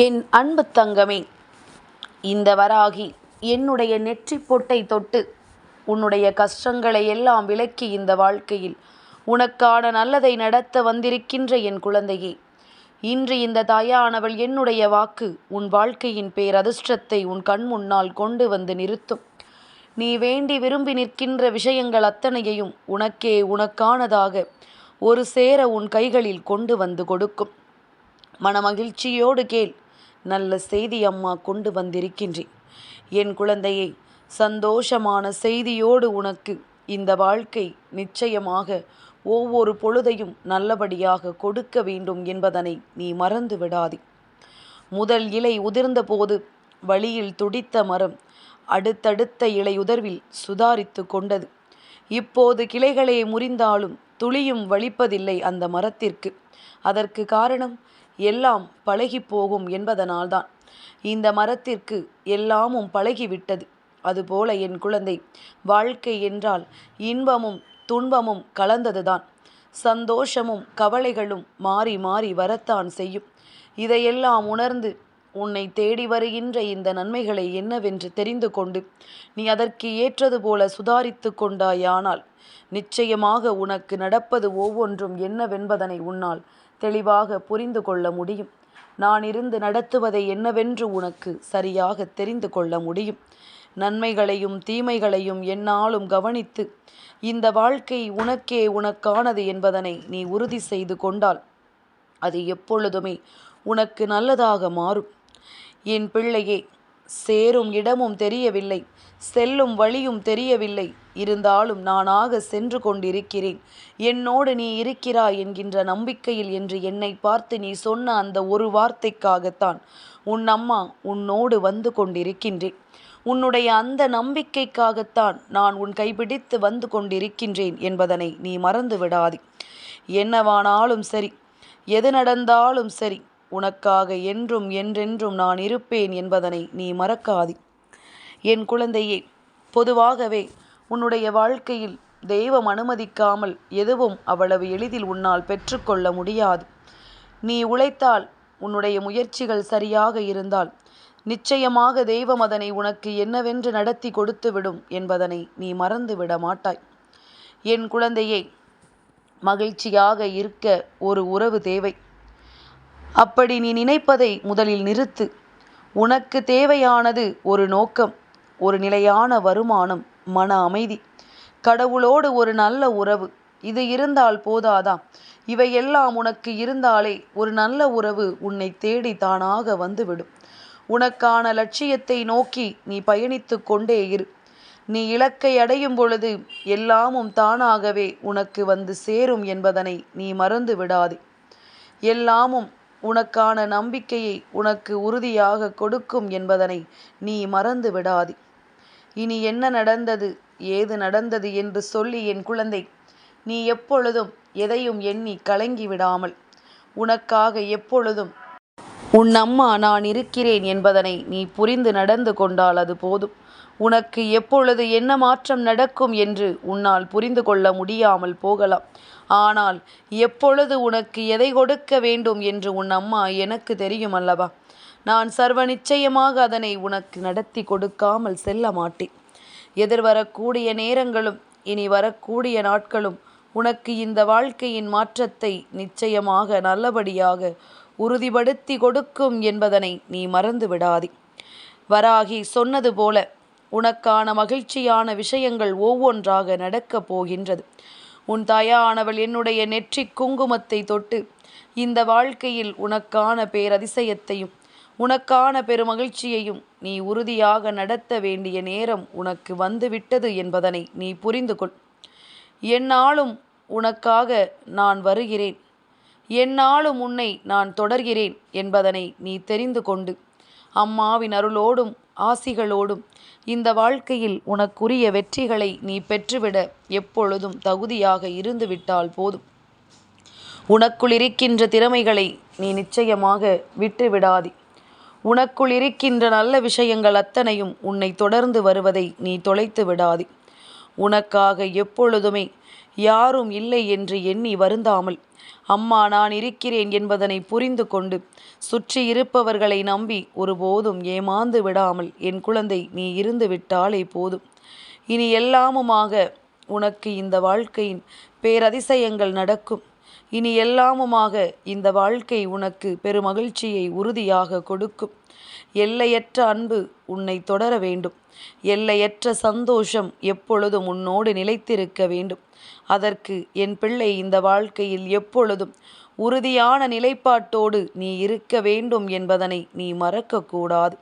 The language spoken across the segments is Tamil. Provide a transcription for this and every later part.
என் அன்பு தங்கமே இந்த வராகி என்னுடைய நெற்றி பொட்டை தொட்டு உன்னுடைய கஷ்டங்களை எல்லாம் விலக்கி இந்த வாழ்க்கையில் உனக்கான நல்லதை நடத்த வந்திருக்கின்ற என் குழந்தையே இன்று இந்த தாயானவள் என்னுடைய வாக்கு உன் வாழ்க்கையின் பேரதிர்ஷ்டத்தை உன் கண் முன்னால் கொண்டு வந்து நிறுத்தும். நீ வேண்டி விரும்பி நிற்கின்ற விஷயங்கள் அத்தனையையும் உனக்கே உனக்கானதாக ஒரு சேர உன் கைகளில் கொண்டு வந்து கொடுக்கும். மனமகிழ்ச்சியோடு கேள் நல்ல செய்தி அம்மா கொண்டு வந்திருக்கின்றேன் என் குழந்தையை சந்தோஷமான செய்தியோடு உனக்கு இந்த வாழ்க்கை நிச்சயமாக ஒவ்வொரு பொழுதையும் நல்லபடியாக கொடுக்க வேண்டும் என்பதனை நீ மறந்து விடாதே. முதல் இலை உதிர்ந்தபோது வழியில் துடித்த மரம் அடுத்தடுத்த இலையுதிர்வில் சுதாரித்து கொண்டது. இப்போது கிளைகளை முறிந்தாலும் துளியும் வலிப்பதில்லை அந்த மரத்திற்கு. அதற்கு காரணம் எல்லாம் பழகி போகும் என்பதனால்தான். இந்த மரத்திற்கு எல்லாமும் பழகிவிட்டது. அதுபோல என் குழந்தை வாழ்க்கை என்றால் இன்பமும் துன்பமும் கலந்ததுதான். சந்தோஷமும் கவலைகளும் மாறி மாறி வரத்தான் செய்யும். இதையெல்லாம் உணர்ந்து உன்னை தேடி வருகின்ற இந்த நன்மைகளை என்னவென்று தெரிந்து கொண்டு நீ அதற்கு ஏற்றது போல சுதாரித்து கொண்டாயானால் நிச்சயமாக உனக்கு நடப்பது ஒவ்வொன்றும் என்னவென்பதனை உன்னால் தெளிவாக புரிந்து கொள்ள முடியும். நான் இருந்து நடத்துவதை என்னவென்று உனக்கு சரியாக தெரிந்து கொள்ள முடியும். நன்மைகளையும் தீமைகளையும் என்னாலும் கவனித்து இந்த வாழ்க்கை உனக்கே உனக்கானது என்பதனை நீ உறுதி செய்து கொண்டால் அது எப்பொழுதுமே உனக்கு நல்லதாக மாறும். என் பிள்ளையே சேரும் இடமும் தெரியவில்லை செல்லும் வழியும் தெரியவில்லை இருந்தாலும் நானாக சென்று கொண்டிருக்கிறேன். என்னோடு நீ இருக்கிறாய் என்கின்ற நம்பிக்கையில் என்று என்னை பார்த்து நீ சொன்ன அந்த ஒரு வார்த்தைக்காகத்தான் உன் அம்மா உன்னோடு வந்து கொண்டிருக்கின்றேன். உன்னுடைய அந்த நம்பிக்கைக்காகத்தான் நான் உன் கைபிடித்து வந்து கொண்டிருக்கின்றேன் என்பதனை நீ மறந்து விடாதே. என்னவானாலும் சரி எது நடந்தாலும் சரி உனக்காக என்றும் என்றென்றும் நான் இருப்பேன் என்பதனை நீ மறக்காதே. என் குழந்தையே பொதுவாகவே உன்னுடைய வாழ்க்கையில் தெய்வம் அனுமதிக்காமல் எதுவும் அவ்வளவு எளிதில் உன்னால் பெற்றுக்கொள்ள முடியாது. நீ உழைத்தால் உன்னுடைய முயற்சிகள் சரியாக இருந்தால் நிச்சயமாக தெய்வம் அதனை உனக்கு என்னவென்று நடத்தி கொடுத்துவிடும் என்பதனை நீ மறந்து விட மாட்டாய். என் குழந்தையை மகிழ்ச்சியாக இருக்க ஒரு உறவு தேவை. அப்படி நீ நினைப்பதை முதலில் நிறுத்து. உனக்கு தேவையானது ஒரு நோக்கம் ஒரு நிலையான வருமானம் மன அமைதி. கடவுளோடு ஒரு நல்ல உறவு. இது இருந்தால் போதாதா? இவையெல்லாம் உனக்கு இருந்தாலே ஒரு நல்ல உறவு உன்னை தேடி தானாக வந்துவிடும். உனக்கான லட்சியத்தை நோக்கி நீ பயணித்து கொண்டே இரு. நீ இலக்கை அடையும் பொழுது எல்லாமும் தானாகவே உனக்கு வந்து சேரும் என்பதனை நீ மறந்து விடாதே. எல்லாமும் உனக்கான நம்பிக்கையை உனக்கு உறுதியாக கொடுக்கும் என்பதனை நீ மறந்து விடாதே. இனி என்ன நடந்தது? ஏது நடந்தது என்று சொல்லி என் குழந்தை நீ எப்பொழுதும் எதையும் எண்ணி கலங்கி விடாமல் உனக்காக எப்பொழுதும் உன் அம்மா நான் இருக்கிறேன் என்பதனை நீ புரிந்து நடந்து கொண்டால் அது போதும். உனக்கு எப்பொழுது என்ன மாற்றம் நடக்கும் என்று உன்னால் புரிந்து கொள்ள முடியாமல் போகலாம். ஆனால் எப்பொழுது உனக்கு எதை கொடுக்க வேண்டும் என்று உன் அம்மா எனக்கு தெரியும் அல்லவா? நான் சர்வ நிச்சயமாக அதனை உனக்கு நடத்தி கொடுக்காமல் செல்ல மாட்டேன். எதிர்வரக்கூடிய நேரங்களும் இனி வரக்கூடிய நாட்களும் உனக்கு இந்த வாழ்க்கையின் மாற்றத்தை நிச்சயமாக நல்லபடியாக உறுதிப்படுத்தி கொடுக்கும் என்பதனை நீ மறந்து விடாதே. வராகி சொன்னது போல உனக்கான மகிழ்ச்சியான விஷயங்கள் ஒவ்வொன்றாக நடக்கப் போகின்றது. உன் தாயானவள் என்னுடைய நெற்றி குங்குமத்தை தொட்டு இந்த வாழ்க்கையில் உனக்கான பேரதிசயத்தையும் உனக்கான பெருமகிழ்ச்சியையும் நீ உறுதியாக நடத்த வேண்டிய நேரம் உனக்கு வந்துவிட்டது என்பதனை நீ புரிந்து கொள். என்னாலும் உனக்காக நான் வருகிறேன். என்னாலும் உன்னை நான் தொடர்கிறேன் என்பதனை நீ தெரிந்து கொண்டு அம்மாவின் அருளோடும் ஆசிகளோடும் இந்த வாழ்க்கையில் உனக்குரிய வெற்றிகளை நீ பெற்றுவிட எப்பொழுதும் தகுதியாக இருந்துவிட்டால் போதும். உனக்குள் இருக்கின்ற திறமைகளை நீ நிச்சயமாக விட்டுவிடாதே. உனக்குள் இருக்கின்ற நல்ல விஷயங்கள் அத்தனையும் உன்னை தொடர்ந்து வருவதை நீ தொலைத்து விடாதே. உனக்காக எப்பொழுதுமே யாரும் இல்லை என்று எண்ணி வருந்தாமல் அம்மா நான் இருக்கிறேன் என்பதனை புரிந்து கொண்டு சுற்றி இருப்பவர்களை நம்பி ஒருபோதும் ஏமாந்து விடாமல் என் குழந்தை நீ இருந்து விட்டாலே போதும். இனி எல்லாமுமாக உனக்கு இந்த வாழ்க்கையின் பேரதிசயங்கள் நடக்கும். இனி எல்லாமுமாக இந்த வாழ்க்கை உனக்கு பெருமகிழ்ச்சியை உறுதியாக கொடுக்கும். எல்லையற்ற அன்பு உன்னை தொடர வேண்டும். எல்லையற்ற சந்தோஷம் எப்பொழுதும் உன்னோடு நிலைத்திருக்க வேண்டும். அதற்கு என் பிள்ளை இந்த வாழ்க்கையில் எப்பொழுதும் உறுதியான நிலைப்பாட்டோடு நீ இருக்க வேண்டும் என்பதனை நீ மறக்கக்கூடாது.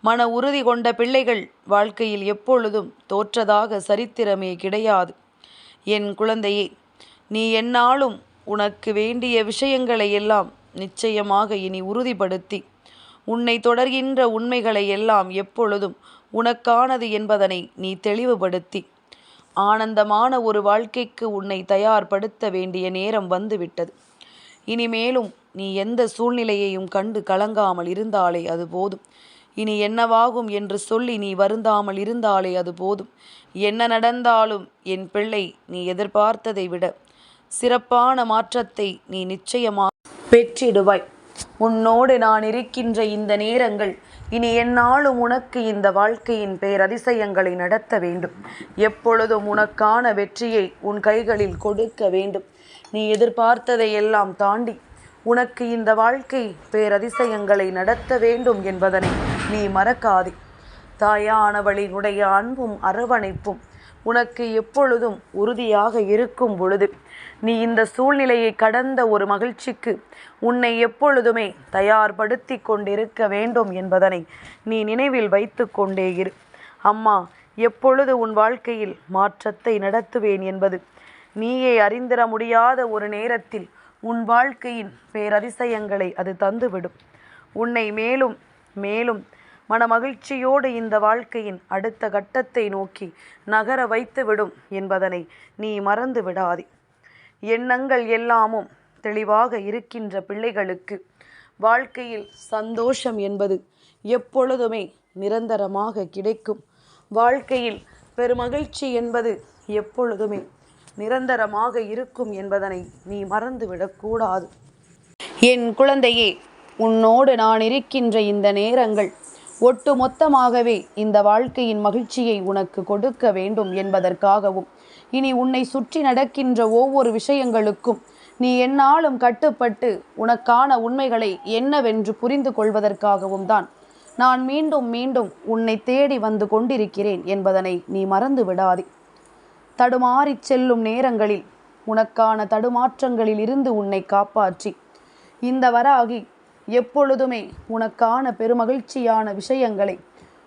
மன உறுதி கொண்ட பிள்ளைகள் வாழ்க்கையில் எப்பொழுதும் தோற்றதாக சரித்திரமே கிடையாது. என் குழந்தையே நீ என்னாலும் உனக்கு வேண்டிய விஷயங்களை எல்லாம் நிச்சயமாக இனி உறுதிப்படுத்தி. உன்னை தொடர்கின்ற உண்மைகளை எல்லாம் எப்பொழுதும் உனக்கானது என்பதனை நீ தெளிவுபடுத்தி. ஆனந்தமான ஒரு வாழ்க்கைக்கு உன்னை தயார்படுத்த வேண்டிய நேரம் வந்துவிட்டது. இனிமேலும் நீ எந்த சூழ்நிலையையும் கண்டு கலங்காமல் இருந்தாலே அது போதும். இனி என்னவாகும் என்று சொல்லி நீ வருந்தாமல் இருந்தாலே அது போதும். என்ன நடந்தாலும் என் பிள்ளை நீ எதிர்பார்த்ததை விட சிறப்பான மாற்றத்தை நீ நிச்சயமாக பெற்றிடுவாய். உன்னோடு நான் இருக்கின்ற இந்த நேரங்கள் இனி என்னாலும் உனக்கு இந்த வாழ்க்கையின் பேரதிசயங்களை நடத்த வேண்டும். எப்பொழுதும் உனக்கான வெற்றியை உன் கைகளில் கொடுக்க வேண்டும். நீ எதிர்பார்த்ததை எல்லாம் தாண்டி உனக்கு இந்த வாழ்க்கை பேரதிசயங்களை நடத்த வேண்டும் என்பதனை நீ மறக்காதே. தாயானவளினுடைய அன்பும் அரவணைப்பும் உனக்கு எப்பொழுதும் உறுதியாக இருக்கும் பொழுது நீ இந்த சூழ்நிலையை கடந்த ஒரு மகிழ்ச்சிக்கு உன்னை எப்பொழுதுமே தயார்படுத்தி கொண்டிருக்க வேண்டும் என்பதனை நீ நினைவில் வைத்து கொண்டே இரு. அம்மா எப்பொழுது உன் வாழ்க்கையில் மாற்றத்தை நடத்துவேன் என்பது நீயே அறிந்திர முடியாத ஒரு நேரத்தில் உன் வாழ்க்கையின் பேரதிசயங்களை அது தந்துவிடும். உன்னை மேலும் மேலும் மனமகிழ்ச்சியோடு இந்த வாழ்க்கையின் அடுத்த கட்டத்தை நோக்கி நகர வைத்துவிடும் என்பதனை நீ மறந்து விடாதே. எண்ணங்கள் எல்லாமும் தெளிவாக இருக்கின்ற பிள்ளைகளுக்கு வாழ்க்கையில் சந்தோஷம் என்பது எப்பொழுதுமே நிரந்தரமாக கிடைக்கும். வாழ்க்கையில் பெருமகிழ்ச்சி என்பது எப்பொழுதுமே நிரந்தரமாக இருக்கும் என்பதனை நீ மறந்துவிடக்கூடாது என் குழந்தையே உன்னோடு நான் இருக்கின்ற இந்த நேரங்கள் ஒட்டு மொத்தமாகவே இந்த வாழ்க்கையின் மகிழ்ச்சியை உனக்கு கொடுக்க வேண்டும் என்பதற்காகவும் இனி உன்னை சுற்றி நடக்கின்ற ஒவ்வொரு விஷயங்களுக்கும் நீ என்னாலும் கட்டுப்பட்டு உனக்கான உண்மைகளை என்னவென்று புரிந்து கொள்வதற்காகவும் தான் நான் மீண்டும் மீண்டும் உன்னை தேடி வந்து கொண்டிருக்கிறேன் என்பதனை நீ மறந்து விடாதே. தடுமாறிச் செல்லும் நேரங்களில் உனக்கான தடுமாற்றங்களில் இருந்து உன்னை காப்பாற்றி இந்த வராகி எப்பொழுதுமே உனக்கான பெருமகிழ்ச்சியான விஷயங்களை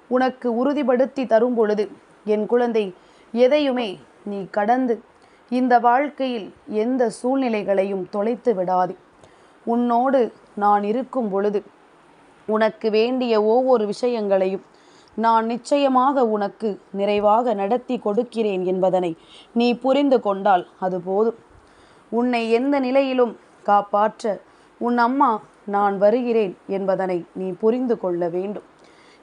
உனக்கு உறுதிப்படுத்தி தரும் பொழுது என் குழந்தை எதையுமே நீ கடந்து இந்த வாழ்க்கையில் எந்த சூழ்நிலைகளையும் தொலைத்து விடாது. உன்னோடு நான் இருக்கும் பொழுது உனக்கு வேண்டிய ஒவ்வொரு விஷயங்களையும் நான் நிச்சயமாக உனக்கு நிறைவாக நடத்தி கொடுக்கிறேன் என்பதனை நீ புரிந்து கொண்டால் அது போதும். உன்னை எந்த நிலையிலும் காப்பாற்ற உன் அம்மா நான் வருகிறேன் என்பதனை நீ புரிந்து கொள்ள வேண்டும்.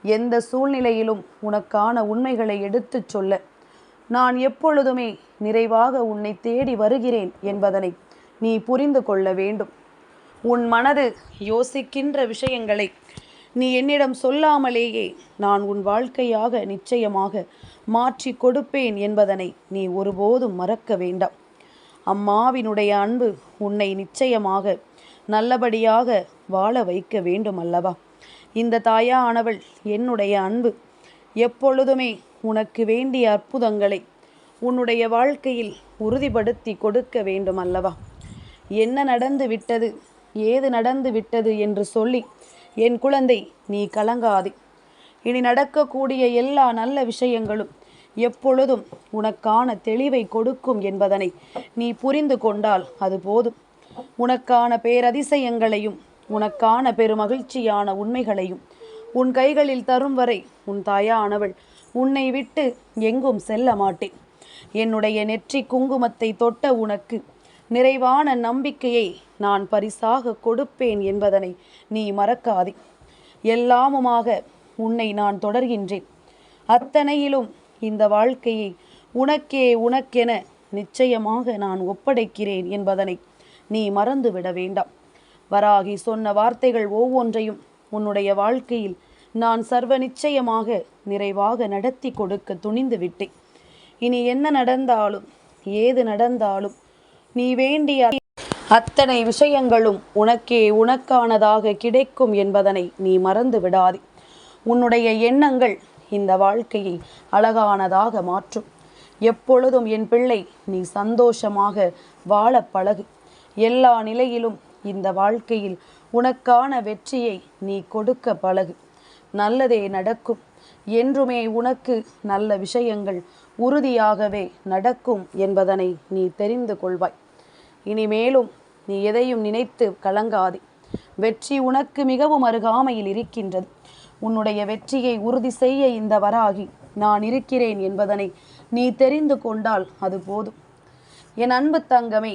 எந்த சூழ்நிலையிலும் உனக்கான உண்மைகளை எடுத்துச் சொல்ல. நான் எப்பொழுதுமே நிறைவாக உன்னை தேடி வருகிறேன் என்பதனை நீ புரிந்து கொள்ள வேண்டும். உன் மனது யோசிக்கின்ற விஷயங்களை நீ என்னிடம் சொல்லாமலேயே நான் உன் வாழ்க்கையாக நிச்சயமாக மாற்றி கொடுப்பேன் என்பதனை நீ ஒருபோதும் மறக்க வேண்டாம். அம்மாவினுடைய அன்பு உன்னை நிச்சயமாக நல்லபடியாக வாழ வைக்க வேண்டும் அல்லவா இந்த தாயானவள் என்னுடைய அன்பு. எப்பொழுதுமே உனக்கு வேண்டிய அற்புதங்களை உன்னுடைய வாழ்க்கையில் உறுதிப்படுத்தி கொடுக்க வேண்டும் அல்லவா என்ன நடந்து விட்டது? ஏது நடந்து விட்டது என்று சொல்லி என் குழந்தை நீ கலங்காதே. இனி நடக்கக்கூடிய எல்லா நல்ல விஷயங்களும் எப்பொழுதும் உனக்கான தெளிவை கொடுக்கும் என்பதனை நீ புரிந்து கொண்டால் அது போதும். உனக்கான பேரதிசயங்களையும் உனக்கான பெருமகிழ்ச்சியான உண்மைகளையும் உன் கைகளில் தரும் வரை உன் தாயானவள் உன்னை விட்டு எங்கும் செல்ல மாட்டேன். என்னுடைய நெற்றி குங்குமத்தை தொட்ட உனக்கு நிறைவான நம்பிக்கையை நான் பரிசாக கொடுப்பேன் என்பதனை நீ மறக்காதே. எல்லாமுமாக உன்னை நான் தொடர்கின்றேன். அத்தனையிலும் இந்த வாழ்க்கையை உனக்கே உனக்கென நிச்சயமாக நான் ஒப்படைக்கிறேன் என்பதனை நீ மறந்துவிட வேண்டாம். வராகி சொன்ன வார்த்தைகள் ஒவ்வொன்றையும் உன்னுடைய வாழ்க்கையில் நான் சர்வ நிச்சயமாக நிறைவாக நடத்தி கொடுக்க துணிந்து விட்டேன். இனி என்ன நடந்தாலும் ஏது நடந்தாலும் நீ வேண்டிய அத்தனை விஷயங்களும் உனக்கே உனக்கானதாக கிடைக்கும் என்பதனை நீ மறந்து விடாதே. உன்னுடைய எண்ணங்கள் இந்த வாழ்க்கையை அழகானதாக மாற்றும். எப்பொழுதும் என் பிள்ளை நீ சந்தோஷமாக வாழ பழகு. எல்லா நிலையிலும் இந்த வாழ்க்கையில் உனக்கான வெற்றியை நீ கொடுக்க பழகு. நல்லதே நடக்கும். என்றுமே உனக்கு நல்ல விஷயங்கள் உறுதியாகவே நடக்கும் என்பதனை நீ தெரிந்து கொள்வாய். இனிமேலும் நீ எதையும் நினைத்து கலங்காதே. வெற்றி உனக்கு மிகவும் அருகாமையில் இருக்கின்றது. உன்னுடைய வெற்றியை உறுதி செய்ய இந்த வராகி நான் இருக்கிறேன் என்பதனை நீ தெரிந்து கொண்டால் அது போதும். என் அன்பு தங்கமே